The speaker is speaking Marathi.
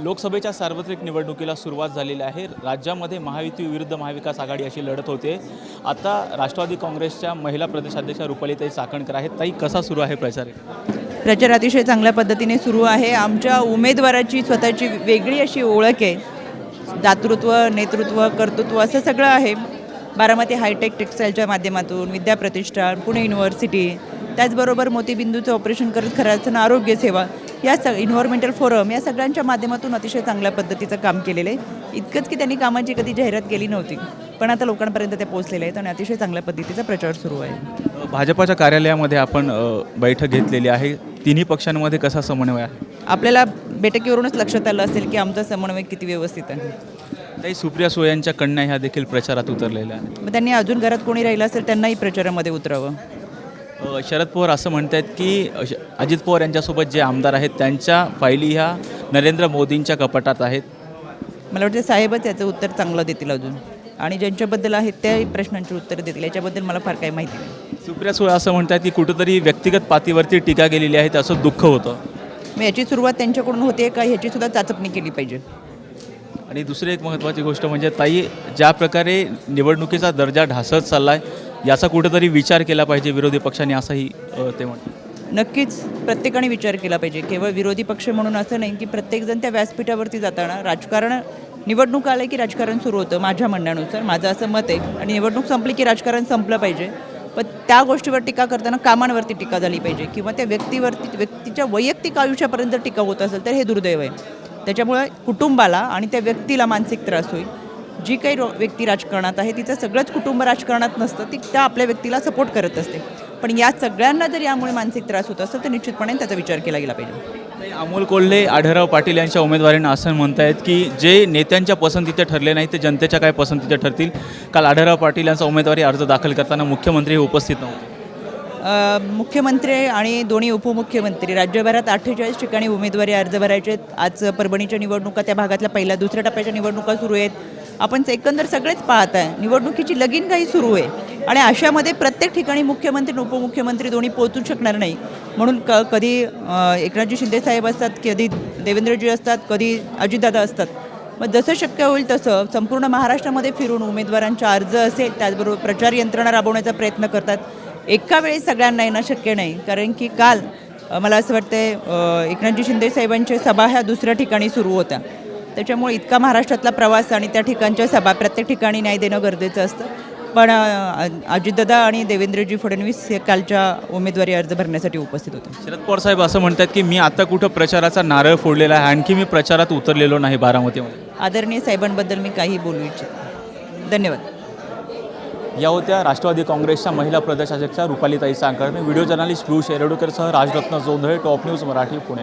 लोकसभेच्या सार्वत्रिक निवडणुकीला सुरुवात झालेली आहे. राज्यामध्ये महायुती विरुद्ध महाविकास आघाडी अशी लढत होते. आता राष्ट्रवादी काँग्रेसच्या महिला प्रदेशाध्यक्षा रुपालीताई चाकणकर आहेत. ताई कसा सुरू आहे प्रचार? प्रचार अतिशय चांगल्या पद्धतीने सुरू आहे. आमच्या उमेदवाराची स्वतःची वेगळी अशी ओळख आहे. दातृत्व नेतृत्व कर्तृत्व असं सगळं आहे. बारामती हायटेक टेक्स्टाईलच्या माध्यमातून विद्याप्रतिष्ठान पुणे युनिव्हर्सिटी त्याचबरोबर मोतीबिंदूचं ऑपरेशन करत खऱ्या अर्थानं आरोग्य सेवा या स इन्व्हायरमेंटल फोरम या सगळ्यांच्या माध्यमातून अतिशय चांगल्या पद्धतीचं काम केलेलं आहे. इतकंच की त्यांनी कामाची कधी जाहिरात केली नव्हती पण आता लोकांपर्यंत ते पोहोचलेले आहेत आणि अतिशय चांगल्या पद्धतीचा प्रचार सुरू आहे. भाजपाच्या कार्यालयामध्ये आपण बैठक घेतलेली आहे. तिन्ही पक्षांमध्ये कसा समन्वय आहे? आपल्याला बैठकीवरूनच लक्षात आलं असेल की आमचा समन्वय किती व्यवस्थित आहे. ताई सुप्रिया सुळेंच्या कन्या ह्या देखील प्रचारात उतरलेल्या आहेत. मग त्यांनी अजून घरात कोणी राहिलं असेल त्यांनाही प्रचारामध्ये उतरावं. शरद पवार असं म्हणतात की अ, श- अजित पवार यांच्यासोबत जे आमदार आहेत त्यांच्या फायली ह्या नरेंद्र मोदींच्या कपाटात आहेत. मला वाटतं साहेबच याचं उत्तर चांगलं देतील अजून. आणि ज्यांच्याबद्दल आहेत त्याही प्रश्नांची उत्तरं देतील. याच्याबद्दल मला फार काही माहिती नाही. सुप्रिया सुळे असं म्हणतात की कुठंतरी व्यक्तिगत पातळीवरती टीका गेलेली आहे असं दुःख होतं. मग याची सुरुवात त्यांच्याकडून होते का ह्याची सुद्धा चाचपणी केली पाहिजे? आणि दुसरी एक महत्त्वाची गोष्ट म्हणजे ताई ज्या प्रकारे निवडणुकीचा दर्जा ढासळत चालला आहे याचा कुठेतरी विचार केला पाहिजे विरोधी पक्षाने असंही ते म्हणतात नक्कीच प्रत्येकाने विचार केला पाहिजे. केवळ विरोधी पक्ष म्हणून असं नाही की प्रत्येकजण त्या व्यासपीठावरती जाताना राजकारण निवडणूक आलं की राजकारण सुरू होतं माझ्या म्हणण्यानुसार. माझं असं मत आहे आणि निवडणूक संपली की राजकारण संपलं पाहिजे. पण त्या गोष्टीवर टीका करताना कामांवरती टीका झाली पाहिजे किंवा त्या व्यक्तीवरती व्यक्तीच्या वैयक्तिक आयुष्यापर्यंत टीका होत असेल तर हे दुर्दैव आहे. त्याच्यामुळे कुटुंबाला आणि त्या व्यक्तीला मानसिक त्रास होईल. जी काही रो- व्यक्ती राजकारणात आहे तिचं सगळंच कुटुंब राजकारणात नसतं ती त्या आपल्या व्यक्तीला सपोर्ट करत असते. पण या सगळ्यांना जर यामुळे मानसिक त्रास होत असेल तर निश्चितपणे त्याचा विचार केला गेला पाहिजे. अमोल कोल्हे आढळराव पाटील यांच्या उमेदवारीनं असं म्हणतायत की जे नेत्यांच्या पसंतीचे ठरले नाही ते जनतेच्या काय पसंतीचे ठरतील? काल आढळराव पाटील यांचा उमेदवारी अर्ज दाखल करताना मुख्यमंत्री उपस्थित नव्हते. मुख्यमंत्री आणि दोन्ही उपमुख्यमंत्री राज्यभरात अठ्ठेचाळीस ठिकाणी उमेदवारी अर्ज भरायचे आहेत. आज परभणीच्या निवडणुका त्या भागातल्या पहिल्या दुसऱ्या टप्प्याच्या निवडणुका सुरू आहेत. आपण एकंदर सगळेच पाहत आहे. निवडणुकीची लगीन काही सुरू आहे. आणि अशामध्ये प्रत्येक ठिकाणी मुख्यमंत्री आणि उपमुख्यमंत्री दोन्ही पोहोचू शकणार नाही. म्हणून क कधी एकनाथजी शिंदेसाहेब असतात कधी देवेंद्रजी असतात कधी अजितदादा असतात. मग जसं शक्य होईल तसं संपूर्ण महाराष्ट्रामध्ये फिरून उमेदवारांचा अर्ज असेल त्याचबरोबर प्रचार यंत्रणा राबवण्याचा प्रयत्न करतात. एका वेळी सगळ्यांना येणं शक्य नाही. कारण की काल मला असं वाटतंय एकनाथजी शिंदेसाहेबांच्या सभा ह्या दुसऱ्या ठिकाणी सुरू होत्या. त्याच्यामुळे इतका महाराष्ट्रातला प्रवास आणि त्या ठिकाणच्या सभा प्रत्येक ठिकाणी न्याय देणं गरजेचं असतं. पण अजितदादा आणि देवेंद्रजी फडणवीस हे कालच्या उमेदवारी अर्ज भरण्यासाठी उपस्थित होते. शरद पवार साहेब असं म्हणतात की मी आता कुठं प्रचाराचा नारळ फोडलेला आहे आणखी मी प्रचारात उतरलेलो नाही बारामतीमध्ये. आदरणीय साहेबांबद्दल मी काही बोलू इच्छिते धन्यवाद. या होत्या राष्ट्रवादी काँग्रेसच्या महिला प्रदेशाध्यक्षा रुपालीताई Sangkar video journalist Piyush शेरडूकरसह Rajratna Jondhale top news Marathi Pune.